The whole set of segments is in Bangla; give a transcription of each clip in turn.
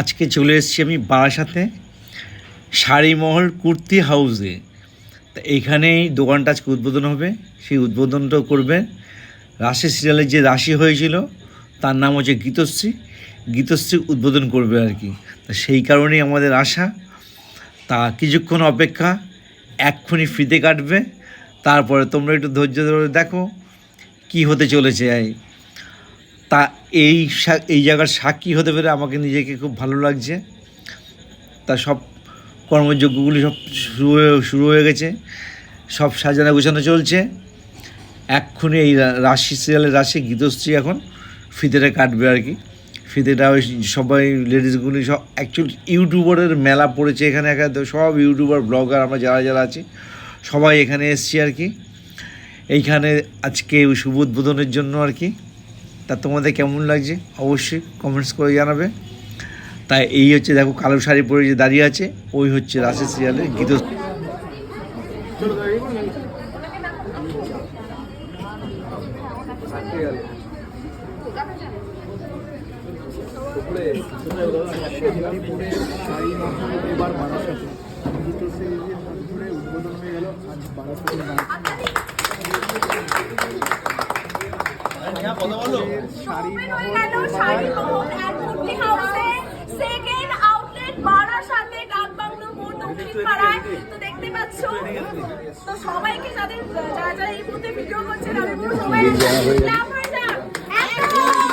আজকে চলে এসেছি আমি বারাসাতে, শাড়িমহল কুর্তি হাউসে। তা এইখানেই দোকানটা আজকে উদ্বোধন হবে, সেই উদ্বোধনটাও করবে রাশি সিরিয়ালের যে রাশি হয়েছিল, তার নাম হচ্ছে গীতশ্রী। গীতশ্রী উদ্বোধন করবে আর কি। তা সেই কারণেই আমাদের আশা। তা কিছুক্ষণ অপেক্ষা, এক্ষুনি ফ্রিতে কাটবে। তারপরে তোমরা একটু ধৈর্য ধরে দেখো, কি হতে চলেছে এই তা এই এই জায়গার সাক্ষী হতে পেরে আমাকে নিজেকে খুব ভালো লাগছে। তা সব কর্মযজ্ঞগুলি সব শুরু হয়ে শুরু হয়ে গেছে। সব সাজানো গোছানো চলছে। এক্ষুনি এই রাশি সিরিয়ালের রাশি গীতশ্রী এখন ফিতেটা কাটবে আর কি। ফিতেটা ওই সবাই লেডিসগুলি সব অ্যাকচুয়ালি ইউটিউবারের মেলা পড়েছে এখানে এখানে সব ইউটিউবার ব্লগার আমরা যারা যারা আছি, সবাই এখানে এসছি আর কি। এইখানে আজকে ওই শুভ উদ্বোধনের জন্য আর কি। তা তোমাদের কেমন লাগছে? অবশ্যই কমেন্টস করে জানাবে। তাই এই হচ্ছে দেখো কালো শাড়ি পরে যে দাঁড়িয়ে আছে, ওই হচ্ছে রাশি সিরিয়ালের গীত। আজ তো দেখতে পাচ্ছ তো সবাইকে যাদের যারা যারা এই মুহূর্তে ভিডিও করছেন আমি বলব সবাই clap হয়ে যাক। একদম।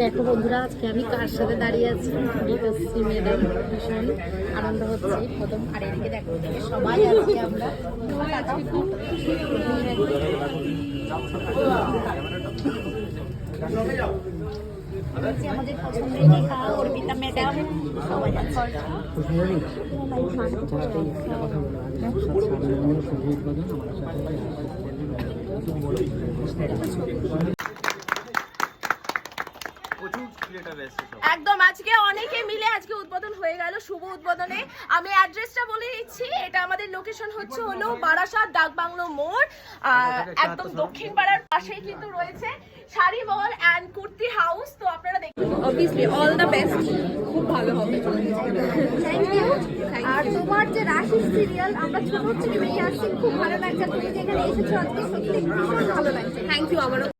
দেখো বন্ধুরা আজকে আমি কার সাথে দাঁড়িয়ে আছি? গীতশ্রী মেয়েদের ভীষণ আনন্দ হচ্ছে। প্রথম আর এদিকে দেখো সবাই আজকে আমরা আমাদের পছন্দের লেখা অর্পিতা ম্যাডাম সবাই আছে すてきです。একদম আজকে অনেকে মিলে আজকে উদ্বোধন হয়ে গেল শুভ উদ্বোধনে। আমি অ্যাড্রেসটা বলে দিচ্ছি এটা আমাদের লোকেশন হচ্ছে হলো বারাসাত ডাকবাংলো মোড় আর একদম দক্ষিণ পাড়ার পাশেই কিন্তু রয়েছে sari mall and kurti house তো আপনারা দেখুন অবভিয়াসলি অল দ্য বেস্ট খুব ভালো হবে। থ্যাংক ইউ আর তোমার যে রাশি সিরিয়াল আমরা ছোট থেকে দেখে আসছি খুব ভালো লাগছে তুমি যেখানে এসেছ আজকে সত্যি ভীষণ ভালো লাগছে থ্যাংক ইউ আমারও।